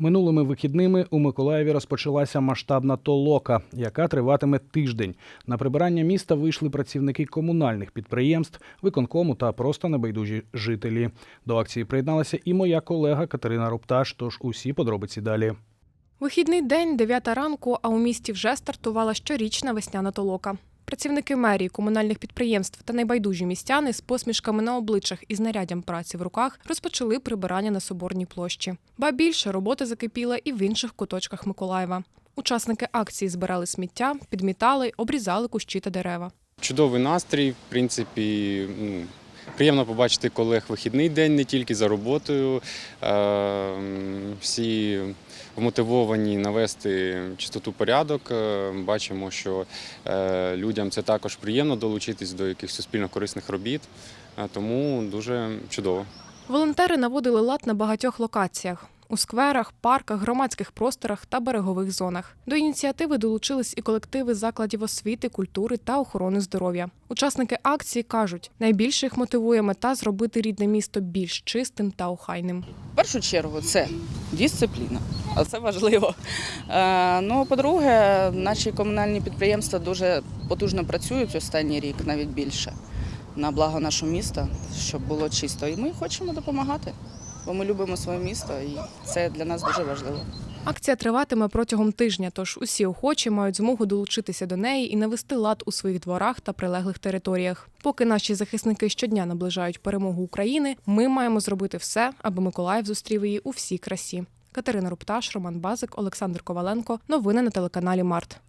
Минулими вихідними у Миколаєві розпочалася масштабна толока, яка триватиме тиждень. На прибирання міста вийшли працівники комунальних підприємств, виконкому та просто небайдужі жителі. До акції приєдналася і моя колега Катерина Рупташ. Тож усі подробиці далі. Вихідний день, 9 ранку, а у місті вже стартувала щорічна весняна толока. Працівники мерії, комунальних підприємств та найбайдужі містяни з посмішками на обличчях і знаряддям праці в руках розпочали прибирання на соборній площі. Ба більше робота закипіла і в інших куточках Миколаєва. Учасники акції збирали сміття, підмітали, обрізали кущі та дерева. Чудовий настрій, в принципі, ну, приємно побачити колег вихідний день не тільки за роботою. Е, Всі вмотивовані навести чистоту порядок. Е, Бачимо, що е, людям це також приємно долучитись до якихось суспільно корисних робіт, тому дуже чудово. Волонтери наводили лад на багатьох локаціях. У скверах, парках, громадських просторах та берегових зонах до ініціативи долучились і колективи закладів освіти, культури та охорони здоров'я. Учасники акції кажуть, найбільше їх мотивує мета зробити рідне місто більш чистим та охайним. В першу чергу це дисципліна, а це важливо. Е, Ну, по-друге, наші комунальні підприємства дуже потужно працюють останній рік, навіть більше, на благо нашого міста, щоб було чисто. І ми хочемо допомагати, бо ми любимо своє місто, і це для нас дуже важливо. Акція триватиме протягом тижня, тож усі охочі мають змогу долучитися до неї і навести лад у своїх дворах та прилеглих територіях. Поки наші захисники щодня наближають перемогу України, ми маємо зробити все, аби Миколаїв зустрів її у всій красі. Катерина Рупташ, Роман Базик, Олександр Коваленко. Новини на телеканалі Март.